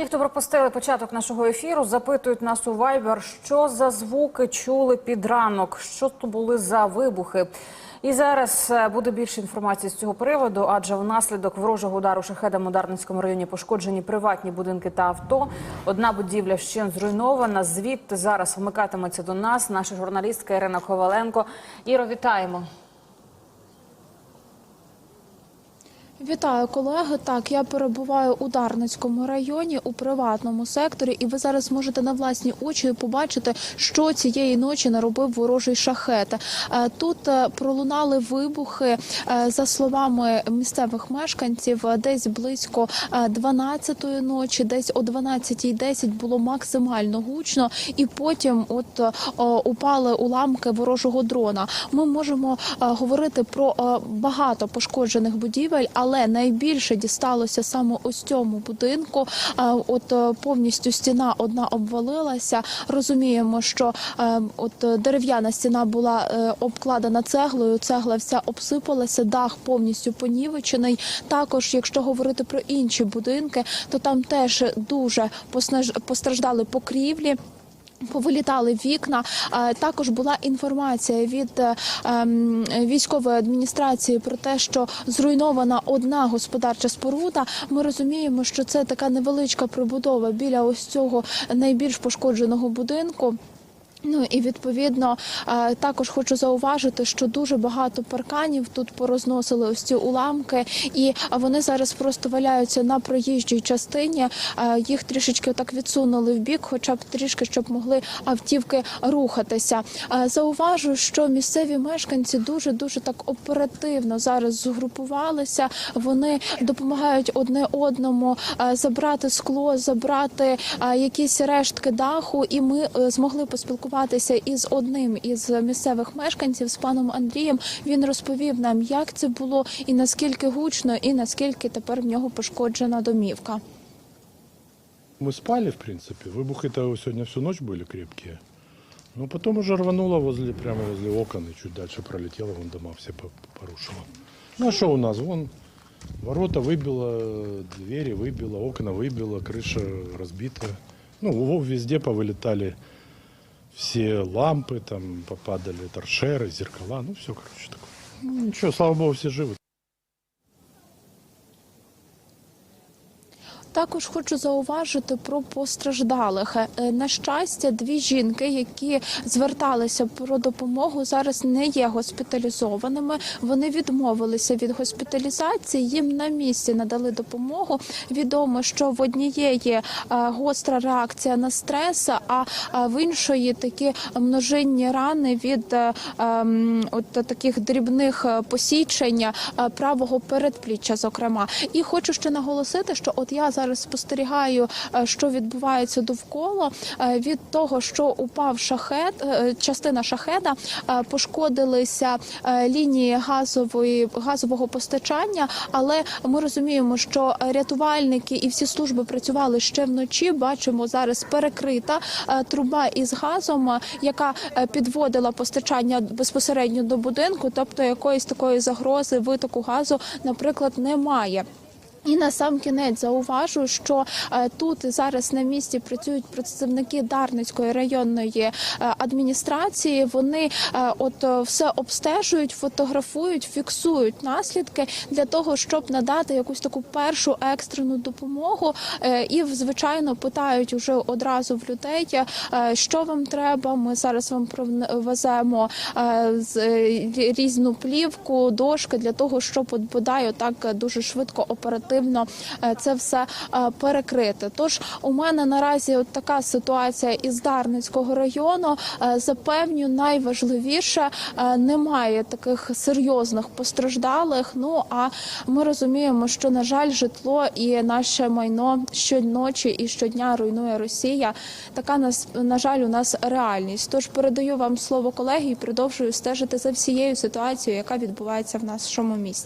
Ті, хто пропустили початок нашого ефіру, запитують нас у Viber, що за звуки чули під ранок, що то були за вибухи. І зараз е, буде більше інформації з цього приводу, адже внаслідок ворожого удару шахедами у Дарницькому районі пошкоджені приватні будинки та авто. Одна будівля ще зруйнована. Звідти зараз вмикатиметься до нас наша журналістка Ірина Коваленко. Іро, вітаємо. Вітаю, колеги. Так, я перебуваю у Дарницькому районі у приватному секторі, і ви зараз можете на власні очі побачити, що цієї ночі наробив ворожий шахет. Е, Тут е, пролунали вибухи е, за словами місцевих мешканців. Десь близько 12-ї ночі, десь о 12.10 було максимально гучно, і потім от упали уламки ворожого дрона. Ми можемо говорити про багато пошкоджених будівель, але найбільше дісталося саме ось цьому будинку. От е, повністю стіна одна обвалилася. Розуміємо, що е, от дерев'яна стіна була е, обкладена цеглою. Цегла вся обсипалася, дах повністю понівечений. Також, якщо говорити про інші будинки, то там теж дуже постраждали покрівлі. Повилітали вікна. Також була інформація від е, ем, військової адміністрації про те, що зруйнована одна господарча споруда. Ми розуміємо, що це така невеличка прибудова біля ось цього найбільш пошкодженого будинку. Ну і відповідно е, також хочу зауважити, що дуже багато парканів тут порозносили ось ці уламки, і вони зараз просто валяються на проїжджій частині. Е, Їх трішечки так відсунули в бік, хоча б трішки, щоб могли автівки рухатися. Е, Зауважу, що місцеві мешканці дуже дуже так оперативно зараз згрупувалися. Вони допомагають одне одному забрати скло, забрати якісь рештки даху, і ми змогли поспілкуватися із одним із місцевих мешканців з паном Андрієм. Він розповів нам, як це було, і наскільки гучно, і наскільки тепер в нього пошкоджена домівка. Мы спали, в принципе. Выбухи-то сегодня всю ночь были крепкие. Но потом уже рвануло возле, прямо возле окон и чуть дальше пролетело, вон дома все по- порушило. Ну а что у нас? Вон ворота выбило, двери выбило, окна выбило, крыша разбита. Ну, во- везде повылетали все лампы, там попадали торшеры, зеркала, ну все, короче, такое. Ну, ничего, слава богу, все живы. Також хочу зауважити про постраждалих. Е, На щастя, дві жінки, які зверталися про допомогу, зараз не є госпіталізованими. Вони відмовилися від госпіталізації. Їм на місці надали допомогу. Відомо, що в однієї е, гостра реакція на стрес, а в іншої такі множинні рани від е, ем, от таких дрібних посічень правого передпліччя, зокрема. І хочу ще наголосити, що от я зараз спостерігаю, е, що відбувається довкола е, від того, що упав шахет, е, частина шахеда, пошкодилися лінії газової газового постачання. Але ми розуміємо, що рятувальники і всі служби працювали ще вночі. Бачимо зараз перекрита труба із газом, яка підводила постачання безпосередньо до будинку, тобто якоїсь такої загрози витоку газу, наприклад, немає. І на сам кінець зауважу, що е, тут зараз на місці працюють представники Дарницької районної е, адміністрації. Вони е, от все обстежують, фотографують, фіксують наслідки для того, щоб надати якусь таку першу екстрену допомогу. І звичайно питають уже одразу в людей, що вам треба. Ми зараз вам е, різну плівку, дошки для того, щоб от бодай отак дуже швидко оперативно е, це все е, перекрити. Тож у мене наразі от така ситуація із Дарницького району. Е, Запевню, найважливіше немає таких серйозних постраждалих. Ну а ми розуміємо, що на жаль, житло і наше майно щоночі і щодня руйнує Росія. Така нас на жаль, у нас реальність. Тож передаю вам слово колеги і продовжую стежити за всією ситуацією, яка відбувається в нашому місті.